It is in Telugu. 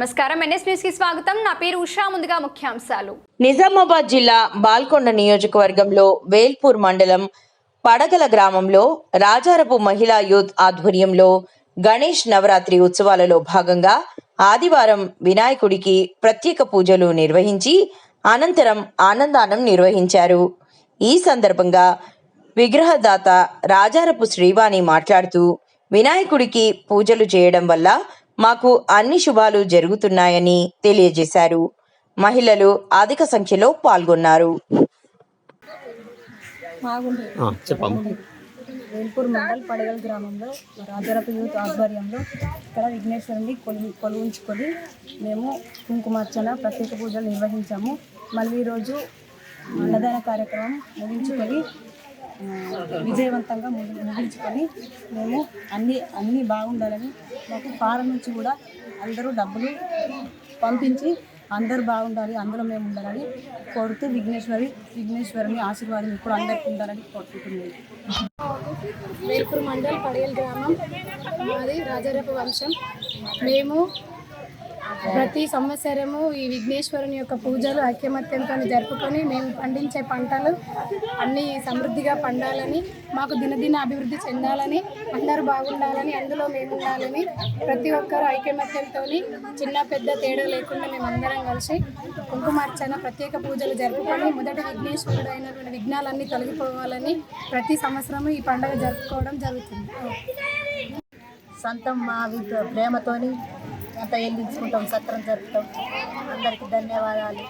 నమస్కారం. ఎన్ఎస్ న్యూస్కి స్వాగతం. నా పేరు ఉషా. ముందుగా ముఖ్యాంశాలు. నిజామాబాద్ జిల్లా బాల్కొండ నియోజకవర్గంలో వేల్పూర్ మండలం పడగల గ్రామంలో రాజారపు మహిళా యూత్ ఆధ్వర్యంలో గణేష్ నవరాత్రి ఉత్సవాలలో భాగంగా ఆదివారం వినాయకుడికి ప్రత్యేక పూజలు నిర్వహించి అనంతరం ఆనందానం నిర్వహించారు. ఈ సందర్భంగా విగ్రహదాత రాజారపు శ్రీవాణి మాట్లాడుతూ వినాయకుడికి పూజలు చేయడం వల్ల మాకు అన్ని శుభాలు జరుగుతున్నాయని తెలియజేశారు. మహిళలు అధిక సంఖ్యలో పాల్గొన్నారు. వేల్పూర్ మండల్ పడగల్ గ్రామంలో రాజారపు యూత్ ఆధ్వర్యంలో ఇక్కడ విఘ్నేశ్వరుని కొలు కొలువుంచుకొని మేము కుంకుమార్చన ప్రత్యేక పూజలు నిర్వహించాము. మళ్ళీ ఈరోజు అన్నదాన కార్యక్రమం ముగించుకొని విజయవంతంగా ముగించుకొని మేము అన్ని అన్నీ బాగుండాలని మాకు ఫారం నుంచి కూడా అందరూ డబ్బులు పంపించి అందరూ బాగుండాలి అందులో మేము ఉండాలని కోరుతూ విఘ్నేశ్వరి విఘ్నేశ్వరుని ఆశీర్వాదం ఇప్పుడు అందరికీ ఉండాలని కోరుకుంటున్నాను వేల్పూర్ మండల్ పడేల్ గ్రామం మాది రాజారపు వంశం. మేము ప్రతి సంవత్సరము ఈ విఘ్నేశ్వరుని యొక్క పూజలు ఐక్యమత్యంతో జరుపుకొని మేము పండించే పంటలు అన్నీ సమృద్ధిగా పండాలని మాకు దినదిన అభివృద్ధి చెందాలని అందరూ బాగుండాలని అందులో మేము ఉండాలని ప్రతి ఒక్కరు ఐక్యమత్యంతో చిన్న పెద్ద తేడా లేకుండా మేము అందరం కలిసి కుంకుమార్చన ప్రత్యేక పూజలు జరుపుకొని మొదటి విఘ్నేశ్వరుడు అయినటువంటి విఘ్నాలన్నీ తొలగిపోవాలని ప్రతి సంవత్సరము ఈ పండుగ జరుపుకోవడం జరుగుతుంది. సొంతం మా ప్రేమతోని అంతా వెళ్ళించుకుంటాం సత్రం జరుపుతాం. అందరికీ ధన్యవాదాలు.